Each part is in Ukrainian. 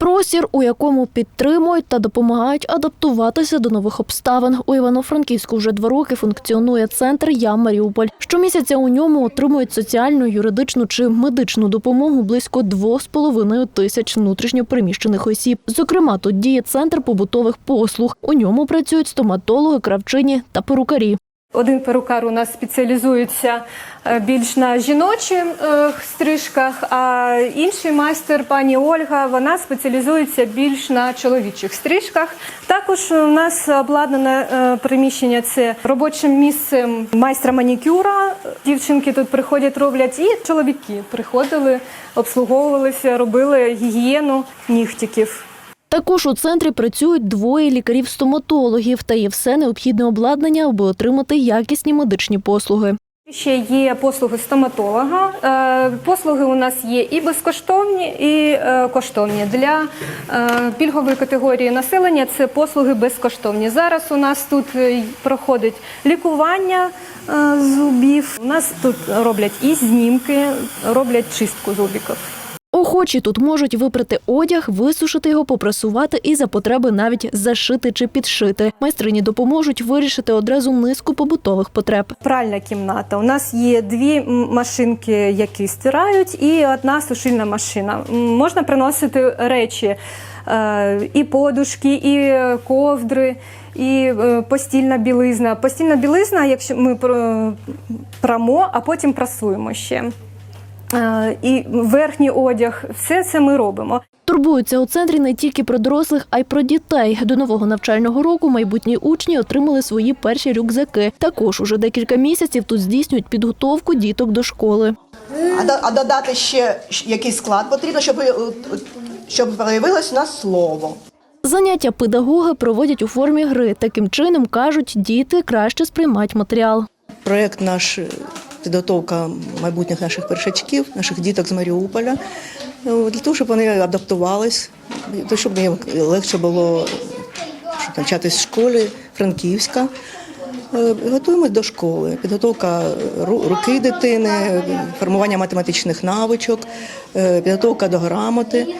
Простір, у якому підтримують та допомагають адаптуватися до нових обставин. У Івано-Франківську вже два роки функціонує центр Я Маріуполь. Щомісяця у ньому отримують соціальну, юридичну чи медичну допомогу близько 2,5 тисяч внутрішньопереміщених осіб. Зокрема, тут діє центр побутових послуг. У ньому працюють стоматологи, кравчині та перукарі. Один перукар у нас спеціалізується е, більш на жіночих е, стрижках, а інший майстер, пані Ольга, вона спеціалізується більш на чоловічих стрижках. Також у нас обладнане е, приміщення це робочим місцем майстра манікюра. Дівчинки тут приходять, роблять, і чоловіки приходили, обслуговувалися, робили гігієну нігтиків. Також у центрі працюють двоє лікарів-стоматологів та є все необхідне обладнання, аби отримати якісні медичні послуги. Ще є послуги стоматолога. Е, Послуги у нас є і безкоштовні, і е, коштовні. Для е, пільгової категорії населення це послуги безкоштовні. Зараз у нас тут проходить лікування зубів. У нас тут роблять і знімки, роблять чистку зубиків. Охочі тут можуть випрати одяг, висушити його, попрасувати і за потреби навіть зашити чи підшити. Майстрині допоможуть вирішити одразу низку побутових потреб. Пральна кімната. У нас є дві машинки, які стирають, і одна сушильна машина. Можна приносити речі. е, І подушки, і ковдри, і е, постільна білизна. Постільна білизна, якщо ми пр- прамо, а потім прасуємо ще. Е, І верхній одяг, все це ми робимо. Турбуються у центрі не тільки про дорослих, а й про дітей. До нового навчального року майбутні учні отримали свої перші рюкзаки. Також уже декілька місяців тут здійснюють підготовку діток до школи. А, а додати ще якийсь склад потрібно, щоб, е, щоб проявилось у нас слово. Заняття педагоги проводять у формі гри. Таким чином кажуть, діти краще сприймають матеріал. Проект наш е, підготовка майбутніх наших першачків, наших діток з Маріуполя, е, для того, щоб вони адаптувались, щоб їм легше було навчатись в школі Франківська. Е, Готуємось до школи. Підготовка руки дитини, формування математичних навичок, е, підготовка до грамоти,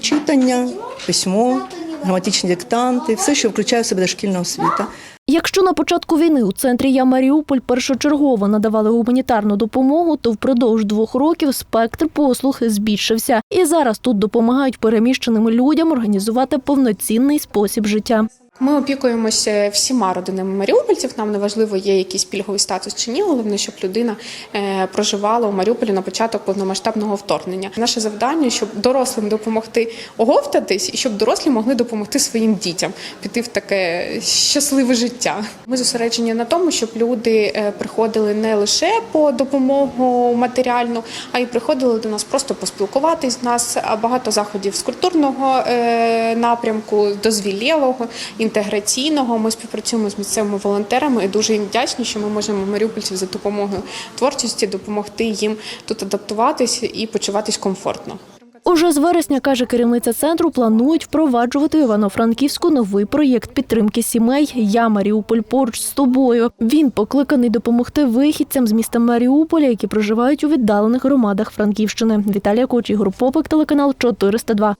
читання, письмо, граматичні диктанти, все, що включає в себе дошкільна освіта. Якщо на початку війни у центрі Я Маріуполь першочергово надавали гуманітарну допомогу, то впродовж двох років спектр послуг збільшився. І зараз тут допомагають переміщеним людям організувати повноцінний спосіб життя. Ми опікуємося всіма родинами маріупольців. Нам не важливо, є якийсь пільговий статус чи ні. Головне, щоб людина е, проживала у Маріуполі на початок повномасштабного вторгнення. Наше завдання, щоб дорослим допомогти оговтатись, і щоб дорослі могли допомогти своїм дітям піти в таке щасливе життя. Ми зосереджені на тому, щоб люди е, приходили не лише по допомогу матеріальну, а й приходили до нас просто поспілкуватись. У нас багато заходів з культурного е, напрямку, дозвілєвого, інтеграційного. Ми співпрацюємо з місцевими волонтерами і дуже їм вдячні, що ми можемо маріупольців за допомогою творчості допомогти їм тут адаптуватись і почуватись комфортно. Уже з вересня, каже керівниця центру, планують впроваджувати Івано-Франківську новий проєкт підтримки сімей Я Маріуполь поруч з тобою. Він покликаний допомогти вихідцям з міста Маріуполя, які проживають у віддалених громадах Франківщини. Віталія Коч, Ігор Попик, телеканал 402.